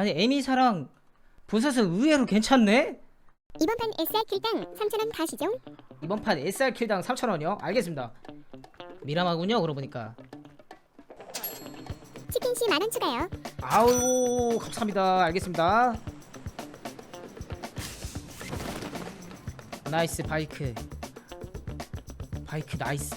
아니 에미사랑 보사스 의외로 괜찮네? 이번 판 SR 킬당 3,000원 가시죠? 이번 판 SR 킬당 3,000원이요? 알겠습니다 미람하군요 그러고 보니까 치킨씨 만원 추가요. 아우 감사합니다 알겠습니다 나이스 바이크 바이크 나이스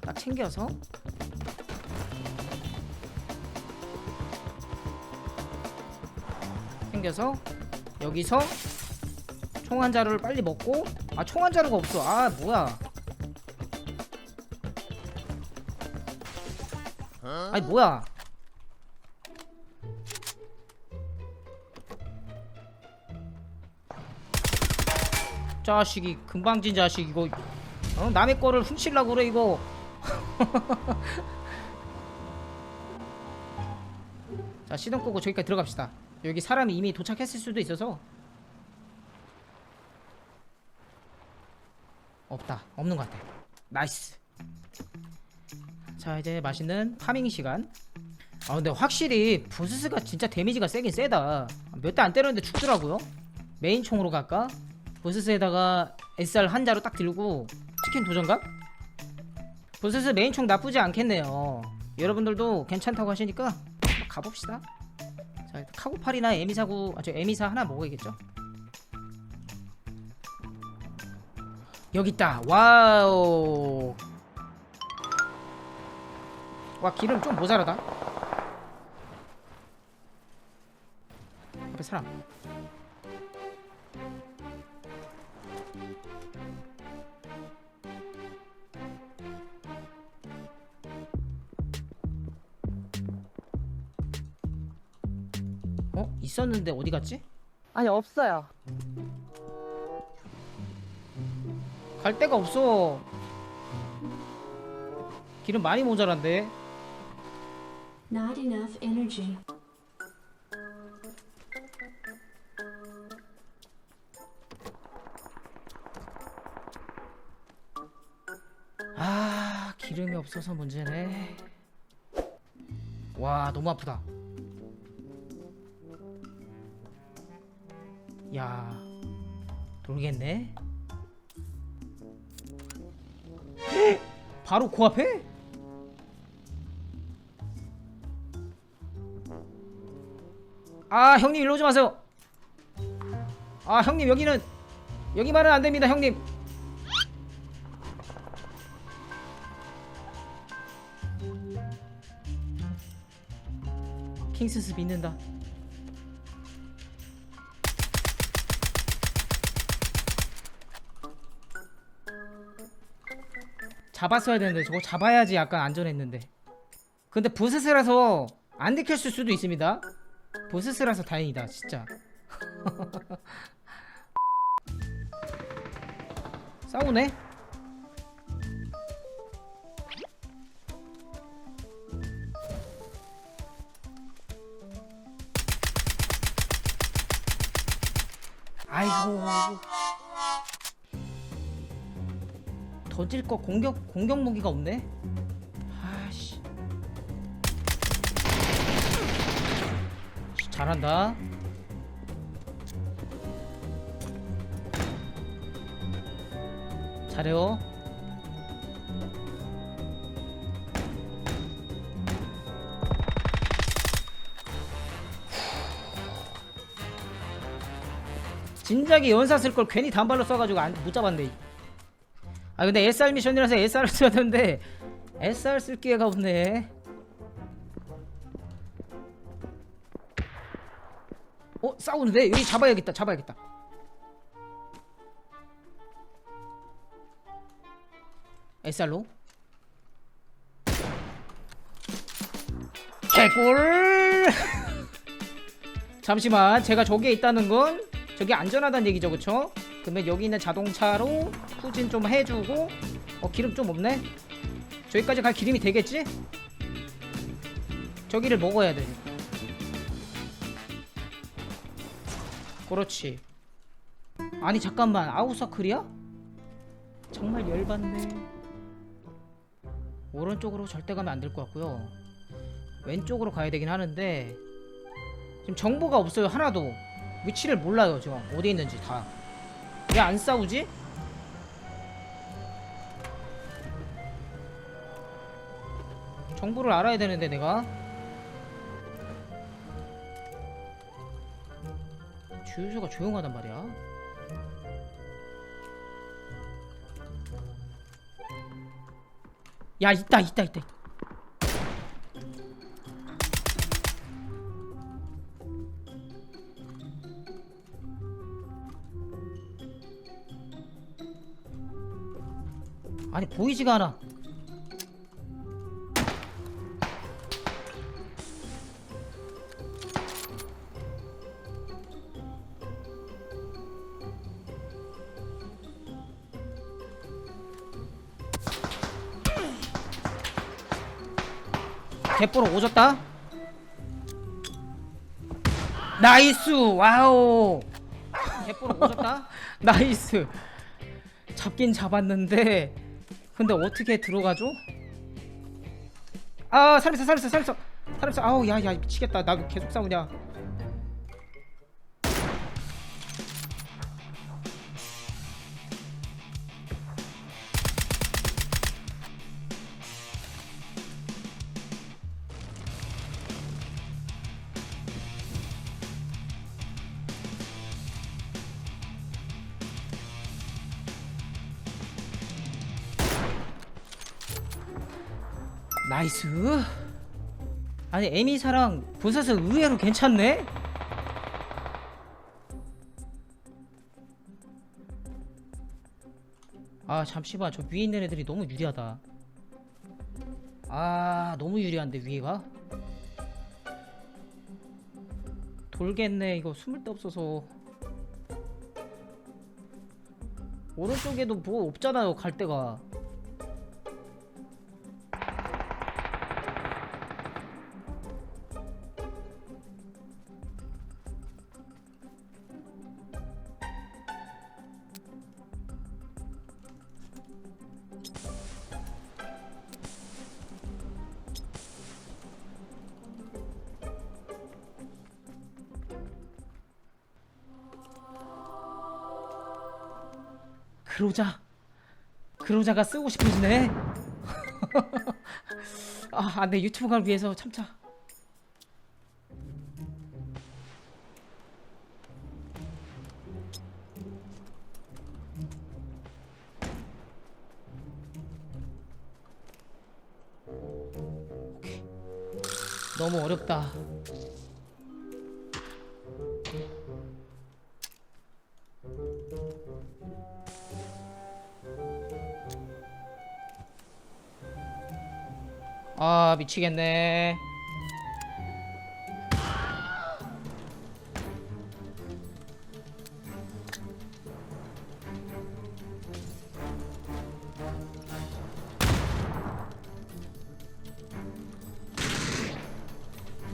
딱 챙겨서 챙겨서 여기서 총 한 자루를 빨리 먹고 아 총 한 자루가 없어. 아 뭐야. 아니 뭐야. 자식이 금방진 자식 이거. 어? 남의 거를 훔치려고 그래 이거. 자 시동 끄고 저기까지 들어갑시다 여기 사람이 이미 도착했을 수도 있어서 없다. 없는 것 같아. 나이스. 자 이제 맛있는 파밍 시간. 아 근데 확실히 부스스가 진짜 데미지가 세긴 세다. 몇 대 안 때렸는데 죽더라고요. 메인 총으로 갈까? 부스스에다가 SR 한 자루 딱 들고 치킨 도전각? 부스스 메인 총 나쁘지 않겠네요. 여러분들도 괜찮다고 하시니까 가봅시다. 자 카고팔이나 에미사구 아저 에미사 하나 먹어야겠죠? 여기 있다. 와우. 와 기름 좀 모자라다. 앞에 사람 어? 있었는데 어디 갔지? 아니 없어요. 갈 데가 없어 기름 많이 모자란데 Not enough energy. 아 기름이 없어서 문제네 와 너무 아프다 야 돌겠네 바로 코앞에? 아 형님 일로 오지 마세요 아 형님 여기는 여기만은 안 됩니다 형님 킹스스 믿는다. 잡았어야 되는데 저거 잡아야지 약간 안전했는데. 근데 보스스라서 안 들켰을 수도 있습니다. 보스스라서 다행이다 진짜. 싸우네? 아이고 던질 거 공격 공격 무기가 없네. 아씨 잘한다. 잘해요. 진작에 연사 쓸 걸 괜히 단발로 써가지고 안, 못 잡았네. 아 근데 SR 미션이라서 SR을 써야 되는데 SR 쓸 기회가 없네. 어 싸우는데 여기 잡아야겠다 잡아야겠다. SR로 개꿀. 잠시만 제가 저기에 있다는 건 저기 안전하다는 얘기죠 그쵸? 그러면 여기 있는 자동차로 후진 좀 해주고 어 기름 좀 없네? 저기까지 갈 기름이 되겠지? 저기를 먹어야 돼. 그렇지. 아니 잠깐만. 아웃서클이야? 정말 열받네. 오른쪽으로 절대 가면 안 될 것 같고요. 왼쪽으로 가야 되긴 하는데 지금 정보가 없어요 하나도. 위치를 몰라요 지금. 어디 있는지 다 왜 안 싸우지? 정보를 알아야 되는데 내가 주유소가 조용하단 말이야 야 있다 있다 있다 있다. 아니 보이지가 않아. 개뽀로 오졌다. 나이스! 와우. 개뽀로 오졌다. 나이스. 잡긴 잡았는데 근데 어떻게 들어가죠? 아 사람 있어 사람 있어 사람 있어. 사람 있어. 아우 야야 미치겠다. 나 계속 싸우냐 나이스. 아니 에미사랑 보사스 의외로 괜찮네? 아 잠시만. 저 위에 있는 애들이 너무 유리하다. 아 너무 유리한데 위에가? 돌겠네. 이거 숨을 데 없어서. 오른쪽에도 뭐 없잖아요 갈 데가 그로자. 그로자가 쓰고 싶어지네. 아 안돼 유튜브를 위해서 참자. 너무 어렵다 아 미치겠네.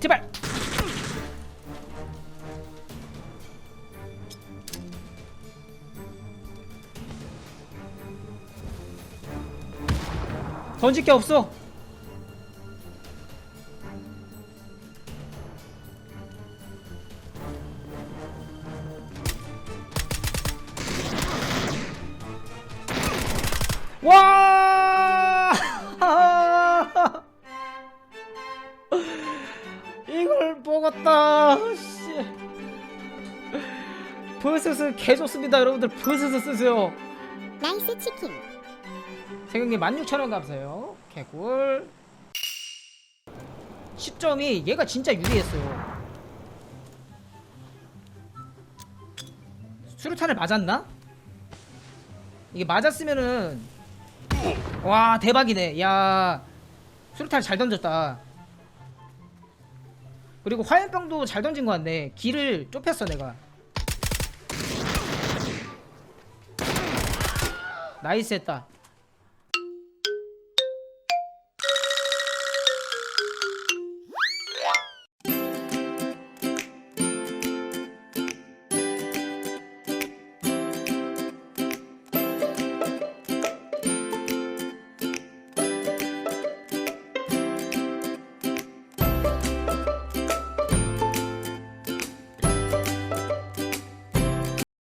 제발! 던질 게 없어 와! 이걸 먹었다. 씨. 브스스 개 좋습니다, 여러분들. 브스스 쓰세요. 나이스 치킨. 세경님 16,000원 감사해요. 개꿀. 시점이 얘가 진짜 유리했어요. 수류탄을 맞았나? 이게 맞았으면은 와 대박이네. 야 수류탄 잘 던졌다. 그리고 화염병도 잘 던진 것 같네. 길을 좁혔어 내가. 나이스 했다.